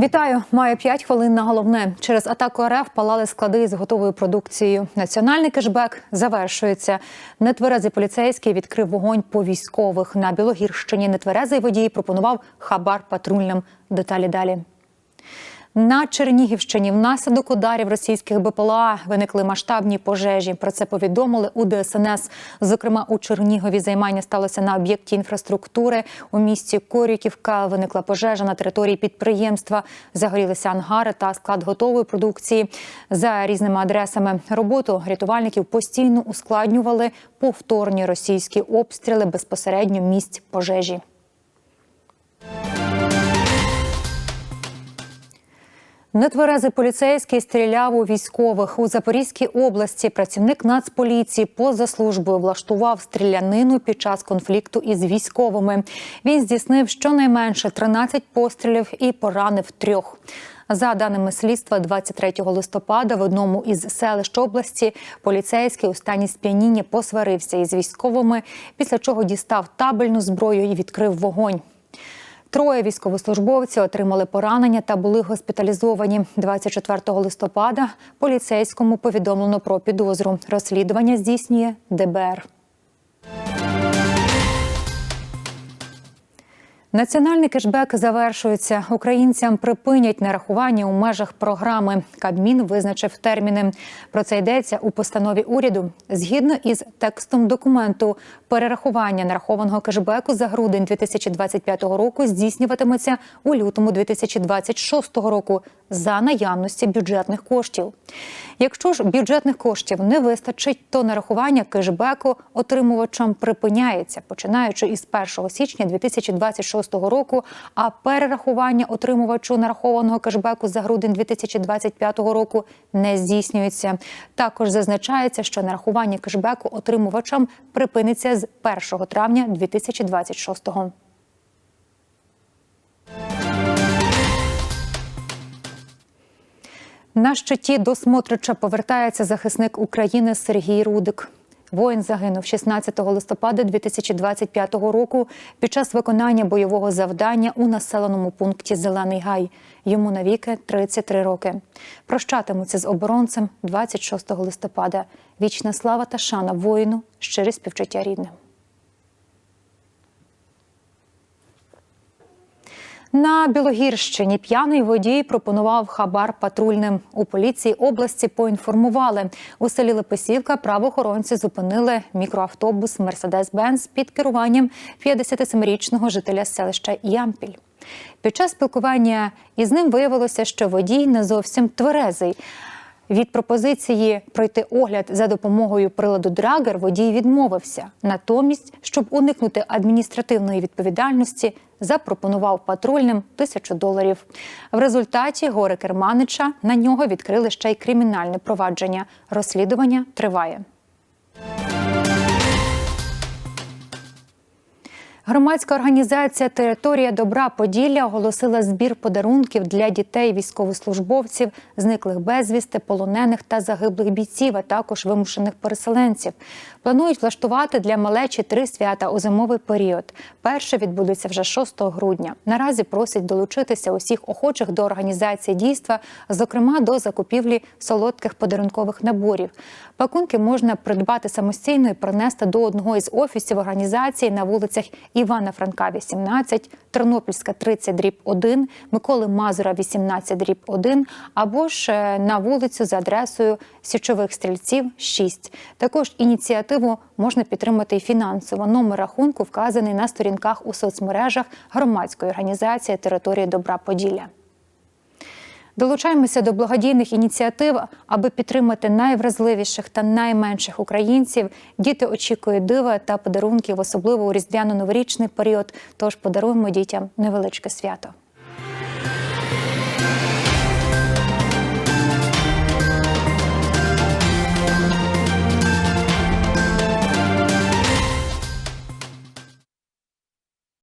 Вітаю, маю 5 хвилин на головне. Через атаку РФ палали склади з готовою продукцією. Національний кешбек завершується. Нетверезий поліцейський відкрив вогонь по військових. На Білогірщині нетверезий водій пропонував хабар патрульним. Деталі далі. На Чернігівщині внаслідок ударів російських БПЛА виникли масштабні пожежі. Про це повідомили у ДСНС. Зокрема, у Чернігові займання сталося на об'єкті інфраструктури. У місті Корюківка виникла пожежа на території підприємства. Загорілися ангари та склад готової продукції. За різними адресами роботу рятувальників постійно ускладнювали повторні російські обстріли безпосередньо місць пожежі. Нетверезий поліцейський стріляв у військових у Запорізькій області. Працівник Нацполіції поза службою влаштував стрілянину під час конфлікту із військовими. Він здійснив щонайменше 13 пострілів і поранив трьох. За даними слідства, 23 листопада в одному із селищ області поліцейський у стані сп'яніння посварився із військовими, після чого дістав табельну зброю і відкрив вогонь. Троє військовослужбовців отримали поранення та були госпіталізовані. 24 листопада поліцейському повідомлено про підозру. Розслідування здійснює ДБР. Національний кешбек завершується. Українцям припинять нарахування у межах програми. Кабмін визначив терміни. Про це йдеться у постанові уряду. Згідно із текстом документу, перерахування нарахованого кешбеку за грудень 2025 року здійснюватиметься у лютому 2026 року за наявності бюджетних коштів. Якщо ж бюджетних коштів не вистачить, то нарахування кешбеку отримувачам припиняється, починаючи із 1 січня 2026 року. А перерахування отримувачу нарахованого кешбеку за грудень 2025 року не здійснюється. Також зазначається, що нарахування кешбеку отримувачам припиниться з 1 травня 2026 року. На щиті до Смотрича повертається захисник України Сергій Рудик. Воїн загинув 16 листопада 2025 року під час виконання бойового завдання у населеному пункті Зелений Гай. Йому навіки 33 роки. Прощатимуться з оборонцем 26 листопада. Вічна слава та шана воїну, щирі співчуття рідним. На Білогірщині п'яний водій пропонував хабар патрульним. У поліції області поінформували. У селі Лепесівка правоохоронці зупинили мікроавтобус Мерседес-Бенз під керуванням 57-річного жителя селища Ямпіль. Під час спілкування із ним виявилося, що водій не зовсім тверезий. Від пропозиції пройти огляд за допомогою приладу Драгер водій відмовився. Натомість, щоб уникнути адміністративної відповідальності, запропонував патрульним тисячу доларів. В результаті гори Керманича на нього відкрили ще й кримінальне провадження. Розслідування триває. Громадська організація Територія добра Поділля оголосила збір подарунків для дітей військовослужбовців, зниклих безвісти, полонених та загиблих бійців, а також вимушених переселенців. Планують влаштувати для малечі три свята у зимовий період. Перше відбудеться вже 6 грудня. Наразі просять долучитися усіх охочих до організації дійства, зокрема до закупівлі солодких подарункових наборів. Пакунки можна придбати самостійно і принести до одного із офісів організації на вулицях Івана Франка, 18, Тернопільська 30 дріб 1, Миколи Мазура, 18 дріб 1, або ж е, на вулицю за адресою Січових стрільців 6. Також ініціативу можна підтримати і фінансово. Номер рахунку вказаний на сторінках у соцмережах громадської організації Території Добра Поділля. Долучаємося до благодійних ініціатив, аби підтримати найвразливіших та найменших українців. Діти очікують дива та подарунків, особливо у різдвяно-новорічний період. Тож подаруємо дітям невеличке свято.